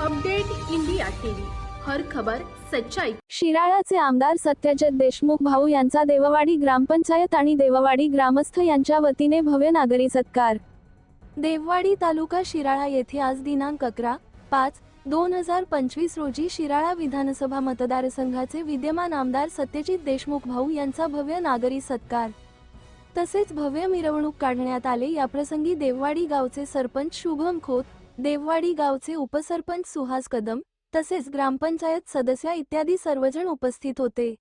Update India TV. हर खबर सच्चाई. शिराळाचे आमदार सत्यजित देशमुख भाऊ यांचा देववाडी ग्रामपंचायत आणि देववाडी ग्रामस्थ यांच्या वतीने भव्य नागरी सत्कार. देववाडी तालुका शिराळा येथे आज दिनांक अकरा पाच दोन हजार पंचवीस रोजी शिराळा विधानसभा मतदारसंघाचे विद्यमान आमदार सत्यजित देशमुख भाऊ यांचा भव्य नागरी सत्कार. तसेच भव्य मिरवणूक काढण्यात आले. याप्रसंगी देववाडी गावचे सरपंच शुभम खोत देववाडी गावचे उपसरपंच सुहास कदम तसेच ग्रामपंचायत सदस्या इत्यादी सर्वजण उपस्थित होते.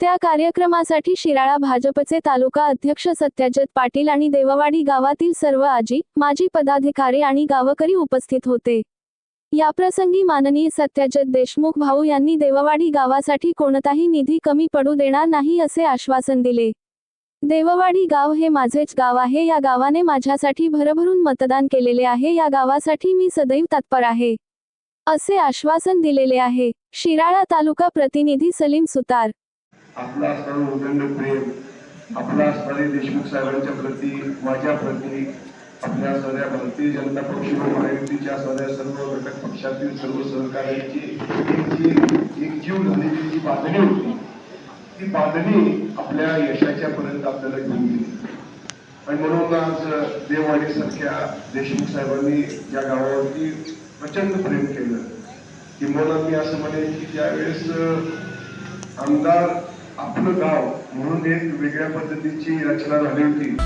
त्या कार्यक्रमासाठी शिराळा भाजपचे तालुका अध्यक्ष सत्याजित पाटील आणि देववाडी गावातील सर्व आजी माजी पदाधिकारी आणि गावकरी उपस्थित होते. याप्रसंगी माननीय सत्याजित देशमुख भाऊ यांनी देववाडी गावासाठी कोणताही निधी कमी पडू देणार नाही असे आश्वासन दिले. देववाडी गाव हे माझेच गाव आहे. या गावाने माझ्यासाठी भरभरून मतदान केलेले आहे. या गावासाठी मी सदैव तत्पर आहे. असे आश्वासन दिलेले आहे. शिराळा तालुका प्रतिनिधी सलीम सुतार. आपला असणारं उदंड प्रेम आपला असणारे देशमुख साहेबांच्या प्रती माझ्या प्रती आपल्या सगळ्या भारतीय जनता पक्ष महायुतीच्या सगळ्या सर्व घटक पक्षातील सर्व सहकार्यांची एक जीव झालेली जी बातमी होती ती बांधणी आपल्या यशाच्या पर्यंत आपल्याला घेऊन गेली. आणि म्हणून आज देववाडी सारख्या देशमुख साहेबांनी या गावावरती प्रचंड प्रेम केलं. किंबहुना मी असं म्हणेन की ज्यावेळेस आमदार आपलं गाव म्हणून एक वेगळ्या पद्धतीची रचना झाली होती